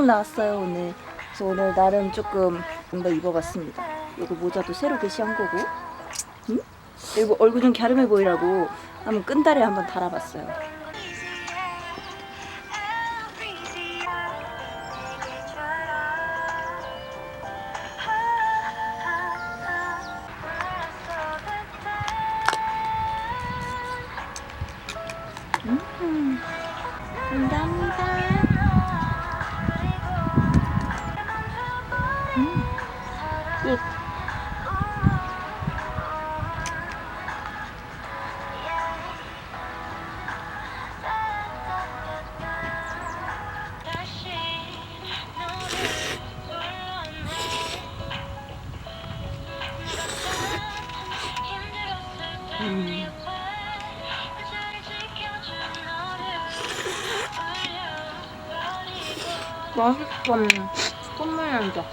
나왔어요 오늘. 그래서 오늘 나름 조금 좀더 입어봤습니다. 이거 모자도 새로 게시한 거고. 응? 그리고 얼굴 좀 갸름해 보이라고 한번 끈다리에 한번 달아봤어요. 음, 감사합니다. 맛있어. 콧물 난다.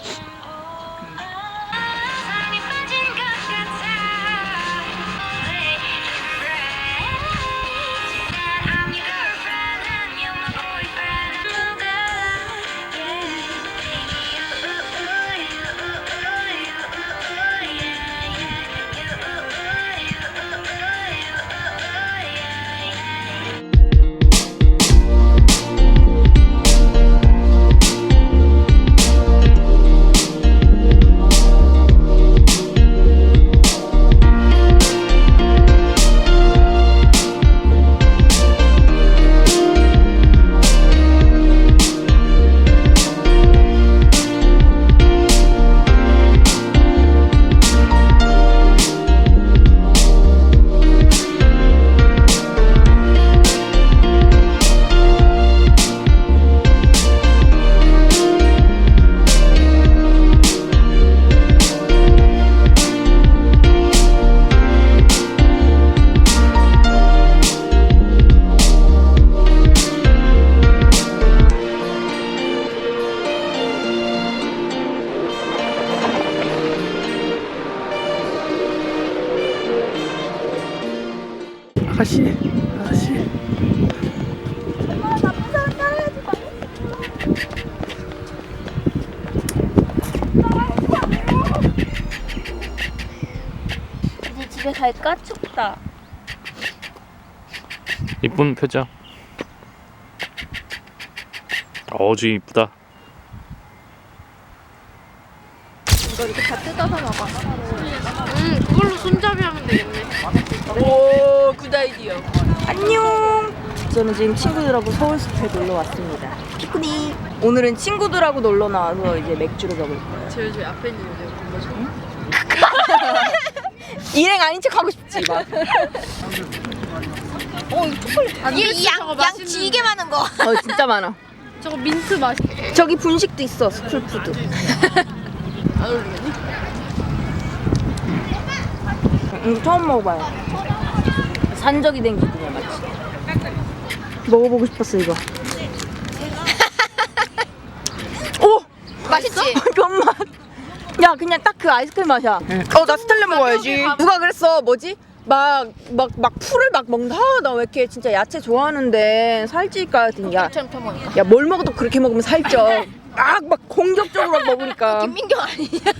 아가씨, 아가씨. 이제 집에 갈까? 춥다. 이쁜 표정. 어주 이쁘다. 이거 이렇게 다 뜯어서 먹어. 음, 그걸로 손잡이 하면 되겠네. 오, 굿 아이디어. 안녕. 저는 지금 친구들하고 서울숲에 놀러 왔습니다. 피크닉. 오늘은 친구들하고 놀러 나와서 이제 맥주를 먹을 거예요. 제일 제일 앞에 있는 여자 건거죠? 일행 아닌 척 하고 싶지 막. 어, 이 초콜릿. 얘양 양 되게 많은 거. 어, 진짜 많아. 저거 민트 맛. 저기 분식도 있어, 스쿨푸드. 안 어울리겠니? 이거 처음 먹어봐요. 산적이 된 기분이야, 마치. 먹어보고 싶었어, 이거. 오! 맛있지? 변맛. 야, 그냥 딱 그 아이스크림 맛이야. 어, 나 스텔레 먹어야지. 누가 그랬어, 뭐지? 막, 막, 막 풀을 막 먹는다. 아, 나왜 이렇게 진짜 야채 좋아하는데 살찔까 했더니, 야, 처럼 펴먹으니까. 야, 뭘 먹어도 그렇게 먹으면 살쪄. 막, 막 공격적으로 막 먹으니까. 김민경 아니냐?